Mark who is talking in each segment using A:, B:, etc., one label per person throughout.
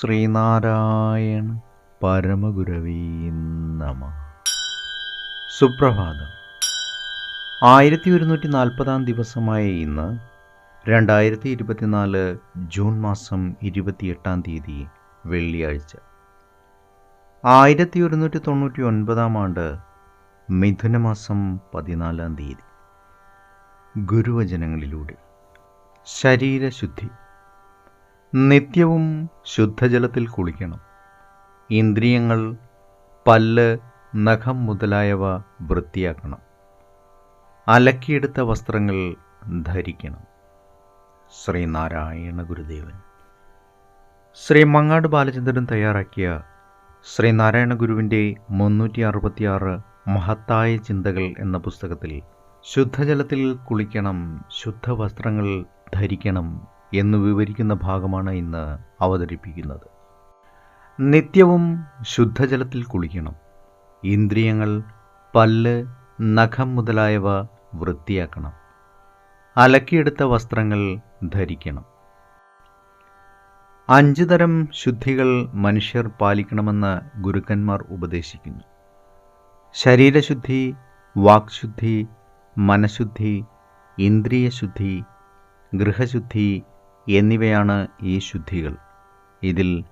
A: ശ്രീനാരായണ പരമഗുരവീ നമ. സുപ്രഭാതം. ആയിരത്തി ഒരുന്നൂറ്റി നാൽപ്പതാം ദിവസമായ ഇന്ന് രണ്ടായിരത്തി ഇരുപത്തിനാല് ജൂൺ മാസം ഇരുപത്തിയെട്ടാം തീയതി വെള്ളിയാഴ്ച. ആയിരത്തി ഒരുന്നൂറ്റി തൊണ്ണൂറ്റി ഒൻപതാം ആണ്ട് മിഥുനമാസം പതിനാലാം തീയതി. ഗുരുവചനങ്ങളിലൂടെ. ശരീരശുദ്ധി. നിത്യവും ശുദ്ധജലത്തിൽ കുളിക്കണം. ഇന്ദ്രിയങ്ങൾ പല്ല് നഖം മുതലായവ വൃത്തിയാക്കണം. അലക്കിയെടുത്ത വസ്ത്രങ്ങൾ ധരിക്കണം. ശ്രീനാരായണ ഗുരുദേവൻ. ശ്രീ മങ്ങാട് ബാലചന്ദ്രൻ തയ്യാറാക്കിയ ശ്രീനാരായണ ഗുരുവിന്റെ മുന്നൂറ്റി അറുപത്തിയാറ് മഹത്തായ ചിന്തകൾ എന്ന പുസ്തകത്തിൽ ശുദ്ധജലത്തിൽ കുളിക്കണം ശുദ്ധവസ്ത്രങ്ങൾ ധരിക്കണം എന്ന് വിവരിക്കുന്ന ഭാഗമാണ് ഇന്ന് അവതരിപ്പിക്കുന്നത്. നിത്യവും ശുദ്ധജലത്തിൽ കുളിക്കണം. ഇന്ദ്രിയങ്ങൾ പല്ല് നഖം മുതലായവ വൃത്തിയാക്കണം. അലക്കിയെടുത്ത വസ്ത്രങ്ങൾ ധരിക്കണം. അഞ്ച് തരം ശുദ്ധികൾ മനുഷ്യർ പാലിക്കണമെന്ന് ഗുരുക്കന്മാർ ഉപദേശിക്കുന്നു. ശരീരശുദ്ധി വാക്ശുദ്ധി മനഃശുദ്ധി ഇന്ദ്രിയശുദ്ധി ഗൃഹശുദ്ധി എന്നിവയാണ് ഈ ശുദ്ധികൾ. ഇതിൽ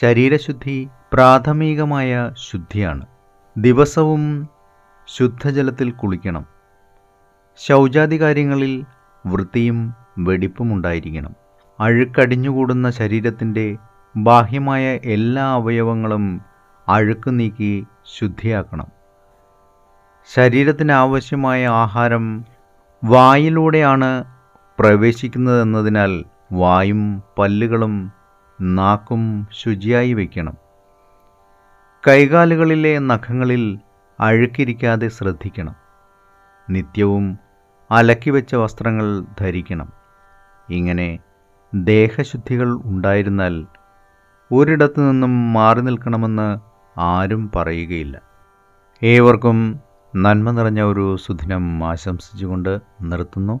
A: ശരീരശുദ്ധി പ്രാഥമികമായ ശുദ്ധിയാണ്. ദിവസവും ശുദ്ധജലത്തിൽ കുളിക്കണം. ശൗചാദി കാര്യങ്ങളിൽ വൃത്തിയും വെടിപ്പും ഉണ്ടായിരിക്കണം. അഴുക്കടിഞ്ഞുകൂടുന്ന ശരീരത്തിന്റെ ബാഹ്യമായ എല്ലാ അവയവങ്ങളും അഴുക്ക് നീക്കി ശുദ്ധിയാക്കണം. ശരീരത്തിന് ആവശ്യമായ ആഹാരം വായിലൂടെയാണ് പ്രവേശിക്കുന്നതെന്നതിനാൽ വായും പല്ലുകളും നാക്കും ശുചിയായി വയ്ക്കണം കൈകാലുകളിലെ നഖങ്ങളിൽ അഴുക്കിരിക്കാതെ ശ്രദ്ധിക്കണം. നിത്യവും അലക്കി വെച്ച വസ്ത്രങ്ങൾ ധരിക്കണം. ഇങ്ങനെ ദേഹശുദ്ധികൾ ഉണ്ടായിരുന്നാൽ ഒരിടത്തു നിന്നും മാറി നിൽക്കണമെന്ന് ആരും പറയുകയില്ല. ഏവർക്കും നന്മ നിറഞ്ഞ ഒരു സുദിനം ആശംസിച്ചുകൊണ്ട് നിർത്തുന്നു.